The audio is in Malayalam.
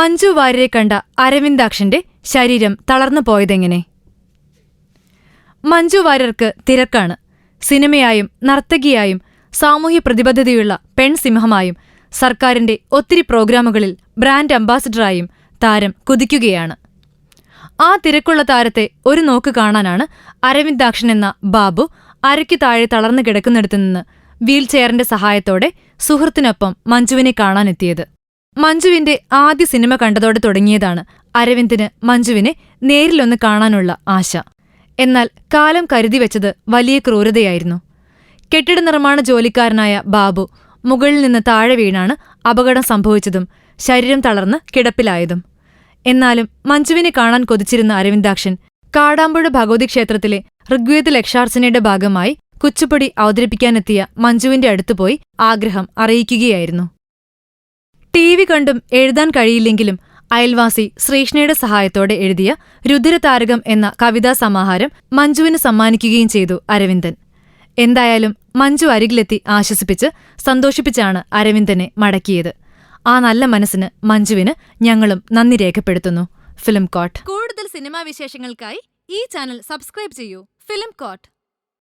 മഞ്ജു വാര്യരെ കണ്ട അരവിന്ദാക്ഷന്റെ ശരീരം തളർന്നു പോയതെങ്ങനെ? മഞ്ജു വാര്യർക്ക് തിരക്കാണ്. സിനിമയായും നർത്തകിയായും സാമൂഹ്യ പ്രതിബദ്ധതയുള്ള പെൺസിംഹമായും സർക്കാരിന്റെ ഒത്തിരി പ്രോഗ്രാമുകളിൽ ബ്രാൻഡ് അംബാസിഡറായും താരം കുതിക്കുകയാണ്. ആ തിരക്കുള്ള താരത്തെ ഒരു നോക്ക് കാണാനാണ് അരവിന്ദാക്ഷൻ എന്ന ബാബു അരയ്ക്കു താഴെ തളർന്നു കിടക്കുന്നിടത്തുനിന്ന് വീൽചെയറിന്റെ സഹായത്തോടെ സുഹൃത്തിനൊപ്പം മഞ്ജുവിനെ കാണാനെത്തിയത്. മഞ്ജുവിന്റെ ആദ്യ സിനിമ കണ്ടതോടെ തുടങ്ങിയതാണ് അരവിന്ദിന് മഞ്ജുവിനെ നേരിലൊന്ന് കാണാനുള്ള ആശ. എന്നാൽ കാലം കരുതി വെച്ചത് വലിയ ക്രൂരതയായിരുന്നു. കെട്ടിട നിർമ്മാണ ജോലിക്കാരനായ ബാബു മുകളിൽ നിന്ന് താഴെ വീണാണ് അപകടം സംഭവിച്ചതും ശരീരം തളർന്ന് കിടപ്പിലായതും. എന്നാലും മഞ്ജുവിനെ കാണാൻ കൊതിച്ചിരുന്ന അരവിന്ദാക്ഷൻ കാടാമ്പുഴ ഭഗവതി ക്ഷേത്രത്തിലെ ഋഗ്വേദ ലക്ഷാർച്ചനയുടെ ഭാഗമായി കുച്ചുപ്പൊടി അവതരിപ്പിക്കാനെത്തിയ മഞ്ജുവിന്റെ അടുത്തുപോയി ആഗ്രഹം അറിയിക്കുകയായിരുന്നു. ടി വി കണ്ടും എഴുതാൻ കഴിയില്ലെങ്കിലും അയൽവാസി ശ്രീഷ്ണയുടെ സഹായത്തോടെ എഴുതിയ രുദ്രതാരകം എന്ന കവിതാ സമാഹാരം മഞ്ജുവിന് സമ്മാനിക്കുകയും ചെയ്തു അരവിന്ദൻ. എന്തായാലും മഞ്ജു അരികിലെത്തി ആശ്വസിപ്പിച്ച് സന്തോഷിപ്പിച്ചാണ് അരവിന്ദനെ മടക്കിയത്. ആ നല്ല മനസ്സിന് മഞ്ജുവിന് ഞങ്ങളും നന്ദി രേഖപ്പെടുത്തുന്നു. Film coat. കൂടുതൽ സിനിമാ വിശേഷങ്ങൾക്കായി ഈ ചാനൽ സബ്സ്ക്രൈബ് ചെയ്യൂ. Film coat.